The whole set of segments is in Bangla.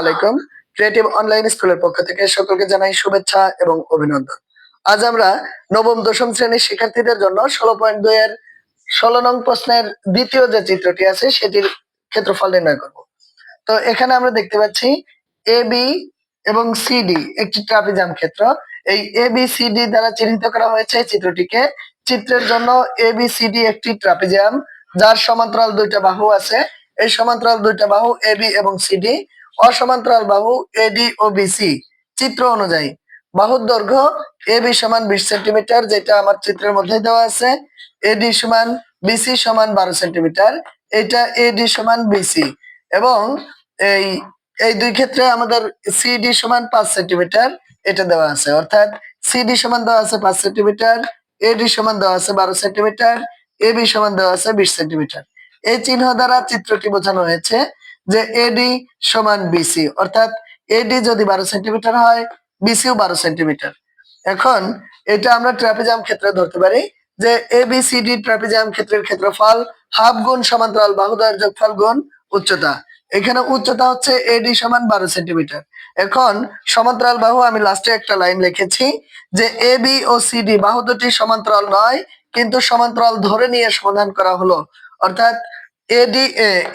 আলাইকুম। ক্রিয়েটিভ অনলাইন স্কুলের পক্ষ থেকে সকলকে জানাই শুভেচ্ছা এবং অভিনন্দন। আজ আমরা নবম, দশম শ্রেণির শিক্ষার্থীদের জন্য ষোলো পয়েন্ট দুই এর ষোলো নং প্রশ্নের দ্বিতীয় যে চিত্রটি আছে, সেটির ক্ষেত্রফল নির্ণয় করব। তো এখানে আমরা দেখতে পাচ্ছি এ বি এবং সিডি একটি ট্রাপিজাম ক্ষেত্র। এই এ বি সিডি দ্বারা চিহ্নিত করা হয়েছে চিত্রটিকে। চিত্রের জন্য এ বি সিডি একটি ট্রাপিজাম, যার সমান্তরাল দুইটা বাহু আছে। এই সমান্তরাল দুইটা বাহু এ বি এবং সিডি অসমান্তরাল বাহু এডি ও বিসি চিত্র অনুযায়ী, বাহুর দৈর্ঘ্য এ বি সমান বিশ সেন্টিমিটার, যেটা আমার চিত্রের মধ্যে দেওয়া আছে। এডি সমান বিসি সমান বারো সেন্টিমিটার, এটা এডি সমান বিসি এবং এই এই দুই ক্ষেত্রে আমাদের সিডি সমান পাঁচ সেন্টিমিটার, এটা দেওয়া আছে। অর্থাৎ সিডি সমান দেওয়া আছে পাঁচ সেন্টিমিটার এডি সমান দেওয়া আছে বারো সেন্টিমিটার এবি সমান দেওয়া আছে বিশ সেন্টিমিটার। এই চিহ্ন দ্বারা চিত্রটি বোঝানো হয়েছে। যে এডি সমান বিসি অর্থাৎ এডি যদি বারো সেন্টিমিটার হয় বিসিও বারো সেন্টিমিটার। এখন এটা আমরা ট্রাপিজাম ক্ষেত্রে ধরতে পারি যে A B C D trapezium ক্ষেত্রের ক্ষেত্রফল হাফ গুণ সমান্তরাল বাহুদ্বয়ের যোগফল গুণ উচ্চতা। এখানে উচ্চতা হচ্ছে এডি সমান বারো সেন্টিমিটার। এখন সমান্তরাল বাহু আমি লাস্টে একটা লাইন লিখেছি যে এ বি ও সি ডি বাহু দুটি সমান্তরাল নয়, কিন্তু সমান্তরাল ধরে নিয়ে সমাধান করা হলো। অর্থাৎ এডি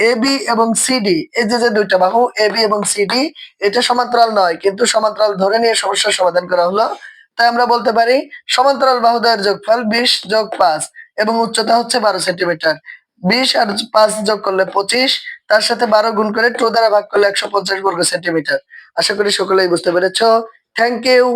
এ বি এবং সিডি এই যে দুইটা বাহু এ এবং সিডি এটা সমান্তরাল নয়, কিন্তু সমান্তরাল ধরে নিয়ে সমস্যার সমাধান করা হলো। তাই আমরা বলতে পারি, সমান্তরাল বাহুদ্বয়ের যোগফল বিশ যোগ পাঁচ এবং উচ্চতা হচ্ছে বারো সেন্টিমিটার। বিশ আর পাঁচ যোগ করলে পঁচিশ, তার সাথে বারো গুণ করে টু দ্বারা ভাগ করলে একশো পঞ্চাশ বর্গ সেন্টিমিটার। আশা করি সকলেই বুঝতে পেরেছ। Thank you